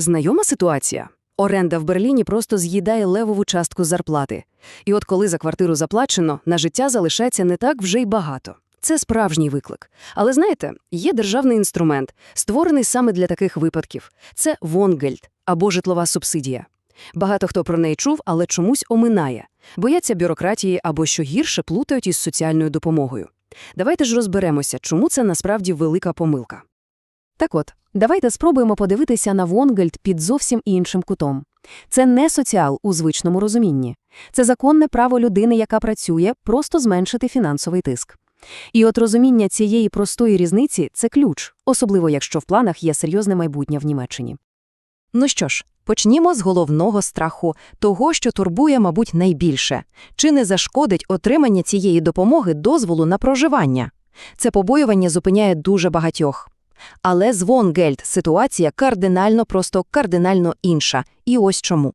Знайома ситуація? Оренда в Берліні просто з'їдає левову частку зарплати. І от коли за квартиру заплачено, на життя залишається не так вже й багато. Це справжній виклик. Але знаєте, є державний інструмент, створений саме для таких випадків. Це Вонгельд або житлова субсидія. Багато хто про неї чув, але чомусь оминає. Бояться бюрократії або, що гірше, плутають із соціальною допомогою. Давайте ж розберемося, чому це насправді велика помилка. Так от, давайте спробуємо подивитися на Вонгельд під зовсім іншим кутом. Це не соціал у звичному розумінні. Це законне право людини, яка працює, просто зменшити фінансовий тиск. І от розуміння цієї простої різниці – це ключ, особливо якщо в планах є серйозне майбутнє в Німеччині. Ну що ж, почнімо з головного страху, того, що турбує, мабуть, найбільше. Чи не зашкодить отримання цієї допомоги дозволу на проживання? Це побоювання зупиняє дуже багатьох. Але з Вонгельд ситуація кардинально, просто кардинально інша. І ось чому.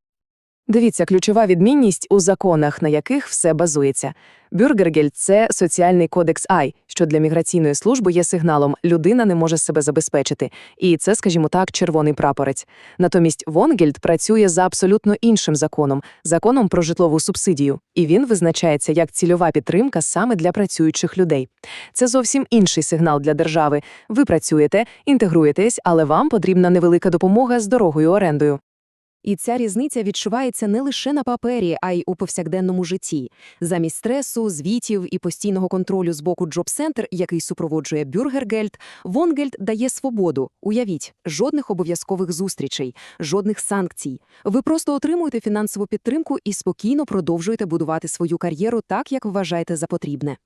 Дивіться, ключова відмінність у законах, на яких все базується. Бюргергельд – це соціальний кодекс Ай, що для міграційної служби є сигналом «людина не може себе забезпечити». І це, скажімо так, червоний прапорець. Натомість Вонгельд працює за абсолютно іншим законом – законом про житлову субсидію. І він визначається як цільова підтримка саме для працюючих людей. Це зовсім інший сигнал для держави. Ви працюєте, інтегруєтесь, але вам потрібна невелика допомога з дорогою орендою. І ця різниця відчувається не лише на папері, а й у повсякденному житті. Замість стресу, звітів і постійного контролю з боку Джоб-центр, який супроводжує Бюргергельд, Вонгельд дає свободу. Уявіть, жодних обов'язкових зустрічей, жодних санкцій. Ви просто отримуєте фінансову підтримку і спокійно продовжуєте будувати свою кар'єру так, як вважаєте за потрібне.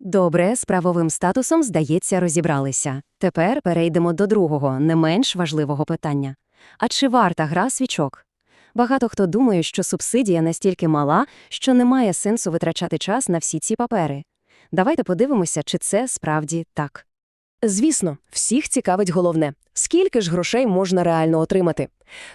Добре, з правовим статусом, здається, розібралися. Тепер перейдемо до другого, не менш важливого питання. А чи варта гра свічок? Багато хто думає, що субсидія настільки мала, що немає сенсу витрачати час на всі ці папери. Давайте подивимося, чи це справді так. Звісно, всіх цікавить головне – скільки ж грошей можна реально отримати.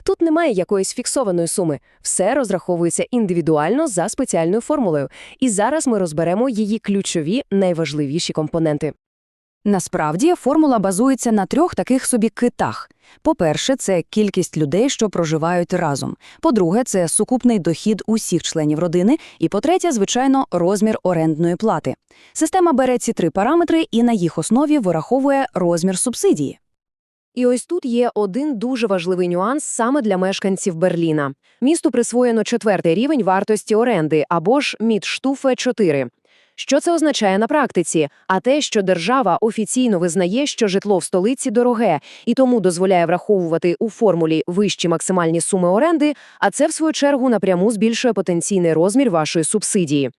Тут немає якоїсь фіксованої суми, все розраховується індивідуально за спеціальною формулою, і зараз ми розберемо її ключові, найважливіші компоненти. Насправді, формула базується на трьох таких собі китах. По-перше, це кількість людей, що проживають разом. По-друге, це сукупний дохід усіх членів родини. І по-третє, звичайно, розмір орендної плати. Система бере ці три параметри і на їх основі вираховує розмір субсидії. І ось тут є один дуже важливий нюанс саме для мешканців Берліна. Місту присвоєно четвертий рівень вартості оренди або ж Мідштуфе 4. Що це означає на практиці? А те, що держава офіційно визнає, що житло в столиці дороге, і тому дозволяє враховувати у формулі вищі максимальні суми оренди, а це, в свою чергу, напряму збільшує потенційний розмір вашої субсидії.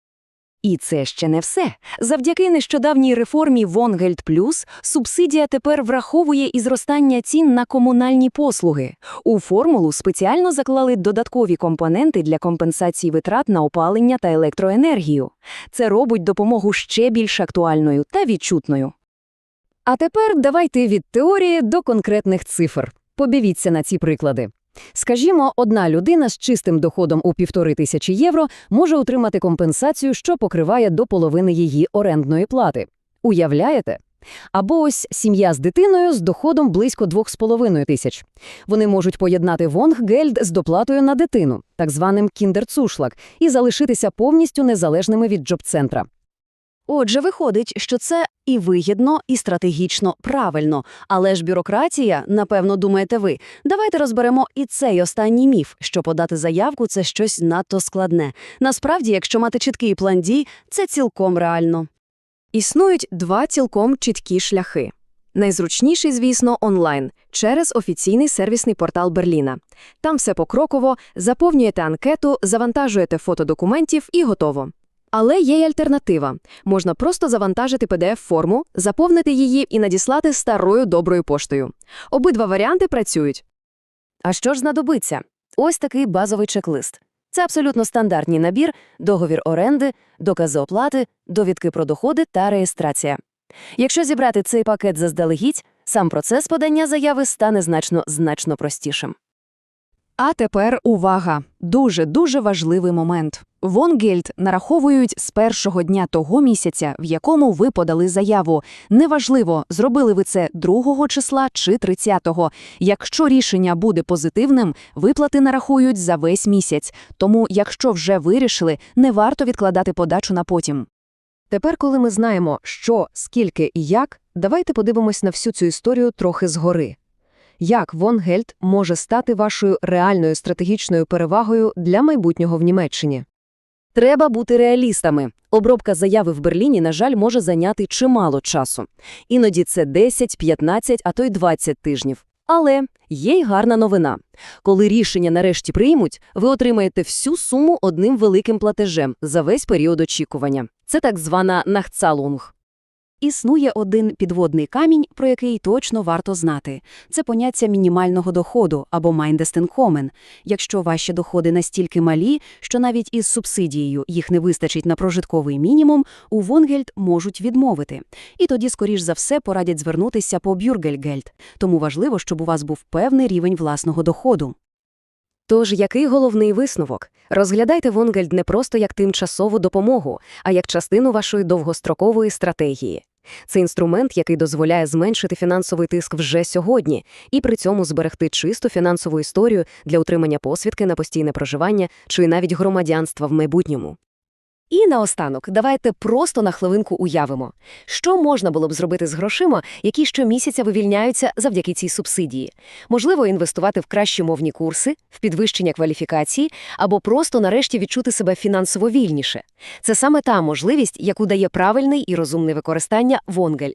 І це ще не все. Завдяки нещодавній реформі Вонгельд Плюс субсидія тепер враховує і зростання цін на комунальні послуги. У формулу спеціально заклали додаткові компоненти для компенсації витрат на опалення та електроенергію. Це робить допомогу ще більш актуальною та відчутною. А тепер давайте від теорії до конкретних цифр. Подивіться на ці приклади. Скажімо, одна людина з чистим доходом у півтори тисячі євро може отримати компенсацію, що покриває до половини її орендної плати. Уявляєте? Або ось сім'я з дитиною з доходом близько 2,5 тисяч. Вони можуть поєднати Вонггельд з доплатою на дитину, так званим кіндерцушлак, і залишитися повністю незалежними від джоб-центра. Отже, виходить, що це і вигідно, і стратегічно правильно. Але ж бюрократія, напевно, думаєте ви. Давайте розберемо і цей останній міф, що подати заявку – це щось надто складне. Насправді, якщо мати чіткий план дій, це цілком реально. Існують два цілком чіткі шляхи. Найзручніший, звісно, онлайн, через офіційний сервісний портал Берліна. Там все покроково, заповнюєте анкету, завантажуєте фото документів і готово. Але є й альтернатива. Можна просто завантажити PDF-форму, заповнити її і надіслати старою доброю поштою. Обидва варіанти працюють. А що ж знадобиться? Ось такий базовий чек-лист. Це абсолютно стандартний набір, договір оренди, докази оплати, довідки про доходи та реєстрація. Якщо зібрати цей пакет заздалегідь, сам процес подання заяви стане значно-значно простішим. А тепер увага! Дуже-дуже важливий момент. Вонгельд нараховують з першого дня того місяця, в якому ви подали заяву. Неважливо, зробили ви це 2 числа чи 30-го. Якщо рішення буде позитивним, виплати нарахують за весь місяць. Тому, якщо вже вирішили, не варто відкладати подачу на потім. Тепер, коли ми знаємо, що, скільки і як, давайте подивимось на всю цю історію трохи згори. Як Вонгельд може стати вашою реальною стратегічною перевагою для майбутнього в Німеччині? Треба бути реалістами. Обробка заяви в Берліні, на жаль, може зайняти чимало часу. Іноді це 10, 15, а то й 20 тижнів. Але є й гарна новина. Коли рішення нарешті приймуть, ви отримаєте всю суму одним великим платежем за весь період очікування. Це так звана нахцалунг. Існує один підводний камінь, про який точно варто знати. Це поняття мінімального доходу або Mindesteinkommen. Якщо ваші доходи настільки малі, що навіть із субсидією їх не вистачить на прожитковий мінімум, у Вонгельд можуть відмовити. І тоді, скоріш за все, порадять звернутися по Бюргельгельд. Тому важливо, щоб у вас був певний рівень власного доходу. Тож, який головний висновок? Розглядайте Вонгельд не просто як тимчасову допомогу, а як частину вашої довгострокової стратегії. Це інструмент, який дозволяє зменшити фінансовий тиск вже сьогодні і при цьому зберегти чисту фінансову історію для утримання посвідки на постійне проживання чи навіть громадянства в майбутньому. І наостанок, давайте просто на хвилинку уявимо, що можна було б зробити з грошима, які щомісяця вивільняються завдяки цій субсидії. Можливо, інвестувати в кращі мовні курси, в підвищення кваліфікації або просто нарешті відчути себе фінансово вільніше. Це саме та можливість, яку дає правильний і розумне використання Вонгель.